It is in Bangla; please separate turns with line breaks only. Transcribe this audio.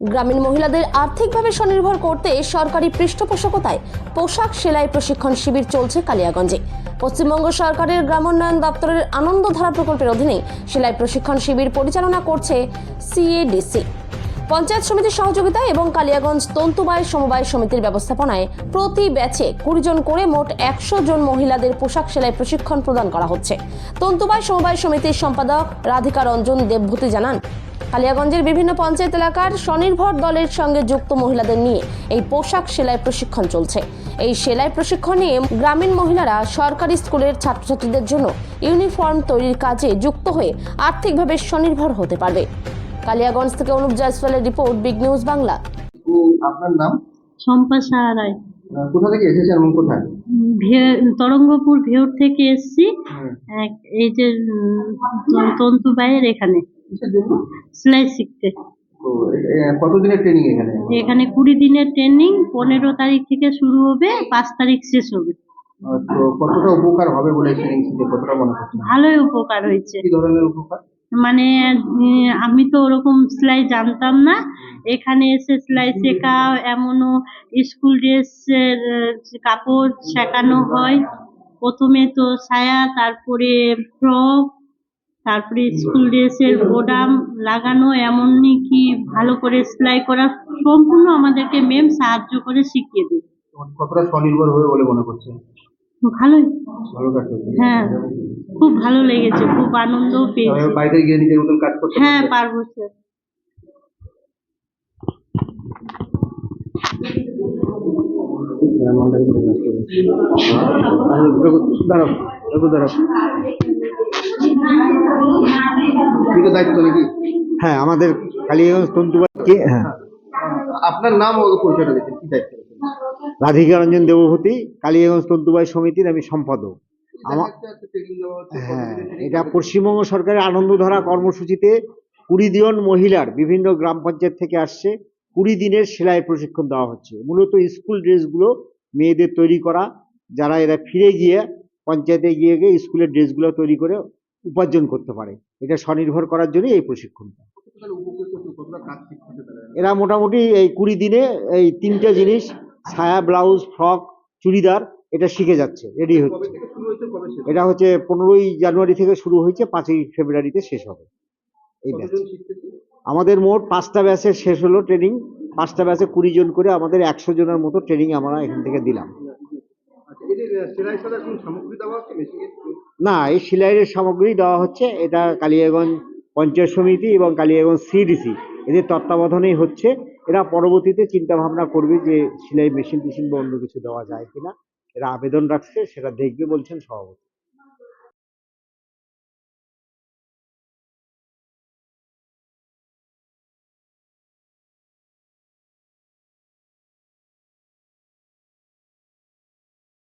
গ্রামীণ মহিলাদের আর্থিকভাবে স্বনির্ভর করতে সরকারি পৃষ্ঠপোষকতায় পোশাক সেলাই প্রশিক্ষণ শিবির চলছে কালিয়াগঞ্জে। পশ্চিমবঙ্গ সরকারের গ্রামোন্নয়ন দপ্তরের আনন্দধারা প্রকল্পের অধীনে সেলাই প্রশিক্ষণ শিবির পরিচালনা করছে সিএডিসি। পঞ্চায়েত সমিতির সহযোগিতায় এবং কালিয়াগঞ্জ তন্তুবায় সমবায় সমিতির ব্যবস্থাপনায় প্রতি ব্যাচে কুড়ি জন করে মোট একশো জন মহিলাদের পোশাক সেলাই প্রশিক্ষণ প্রদান করা হচ্ছে। তন্তুবায় সমবায় সমিতির সম্পাদক রাধিকা রঞ্জন দেবভূতি জানান কালিয়াগঞ্জের বিভিন্ন পঞ্চায়েত এলাকার স্বনির্ভর দলের সঙ্গে যুক্ত মহিলাদের নিয়ে এই পোশাক সেলাই প্রশিক্ষণ চলছে। এই সেলাই প্রশিক্ষণে গ্রামীণ মহিলারা সরকারি স্কুলের ছাত্রছাত্রীদের জন্য ইউনিফর্ম তৈরির কাজে যুক্ত হয়ে আর্থিকভাবে স্বনির্ভর হতে পারবে। কালিয়াগঞ্জ থেকে অনুপ জয়সওয়ালের রিপোর্ট বিগ নিউজ বাংলা।
আপনি আপনার নাম?
শম্পা সাহা রায়।
কোথা থেকে এসেছেন এবং কোথায়?
তরঙ্গপুর ভেউর থেকে এসছি। এক- এই যে উম, তন্তুবাইয়ের এখানে।
কিসের জন্য?
সেলাই শিখতে
তো কতদিনের ট্রেনিং এখানে?
এখানে কুড়ি দিনের ট্রেনিং পনেরো তারিখ থেকে শুরু হবে পাঁচ তারিখ শেষ হবে।
তো কতটা উপকার হবে বলে ট্রেনিং শিখে কতটা মনে করছেন
ভালোই উপকার হয়েছে।
কি ধরনের উপকার?
মানে আমি তো ওরকম সেলাই জানতাম না। এখানে এসে সেলাই শেখা এমনও স্কুল ড্রেসের কাপড় শেখানো হয়। প্রথমে তো সায়া তারপরে ফ্রক তারপরে স্কুল ড্রেসের বোডাম লাগানো এমনই কি ভালো করে সেলাই করা সম্পূর্ণ আমাদেরকে ম্যাম সাহায্য করে শিখিয়ে দেয়
কতটা স্বনির্ভর হবে বলে মনে করছেন?
ভালোই।
ভালো কাজ
হ্যাঁ খুব ভালো লেগেছে খুব আনন্দও
তবে
পেয়েছি
বাড়িতে গিয়ে নিজের মতন কাজ করতে
হ্যাঁ
পারবে?
পারব স্যার
দাঁড়াও দাঁড়াও। দুটো দায়িত্ব নাকি?
হ্যাঁ আমাদের কালীগঞ্জ হ্যাঁ।
আপনার নাম ও পরিচয়টা দিচ্ছেন কি দায়িত্ব
রাধিকা রঞ্জন দেবভূতি কালীগঞ্জ তন্তুবাড়ি সমিতির আমি সম্পাদক। হ্যাঁ এটা পশ্চিমবঙ্গ সরকারের আনন্দধারা কর্মসূচিতে কুড়ি জন মহিলার বিভিন্ন গ্রাম পঞ্চায়েত থেকে আসছে। কুড়ি দিনের সেলাই প্রশিক্ষণ দেওয়া হচ্ছে। মূলত স্কুল ড্রেসগুলো মেয়েদের তৈরি করা যারা এরা ফিরে গিয়ে পঞ্চায়েতে গিয়ে গিয়ে স্কুলের ড্রেসগুলো তৈরি করে উপার্জন করতে পারে। এটা স্বনির্ভর করার জন্যই এই প্রশিক্ষণটা। এরা মোটামুটি এই কুড়ি দিনে এই তিনটে জিনিস ছায়া ব্লাউজ ফ্রক চুড়িদার এটা শিখে যাচ্ছে রেডি হচ্ছে। এটা হচ্ছে পনেরোই জানুয়ারি থেকে শুরু হয়েছে পাঁচই ফেব্রুয়ারিতে শেষ হবে। এই ব্যাচ আমাদের মোট পাঁচটা ব্যাচের শেষ হলো ট্রেনিং পাঁচটা ব্যাচে কুড়ি জন করে আমাদের একশো জনের মতো ট্রেনিং আমরা এখান থেকে দিলাম। না, এই সিলাইয়ের সামগ্রী দেওয়া হচ্ছে, এটা কালিয়াগঞ্জ পঞ্চায়েত সমিতি এবং কালিয়াগঞ্জ সিডিসি এদের তত্ত্বাবধানেই হচ্ছে। এরা পরবর্তীতে চিন্তা ভাবনা করবে যে সেলাই মেশিন টেশিন বা অন্য কিছু দেওয়া যায় কিনা। এরা আবেদন রাখছে, সেটা দেখবে বলছেন সভাপতি।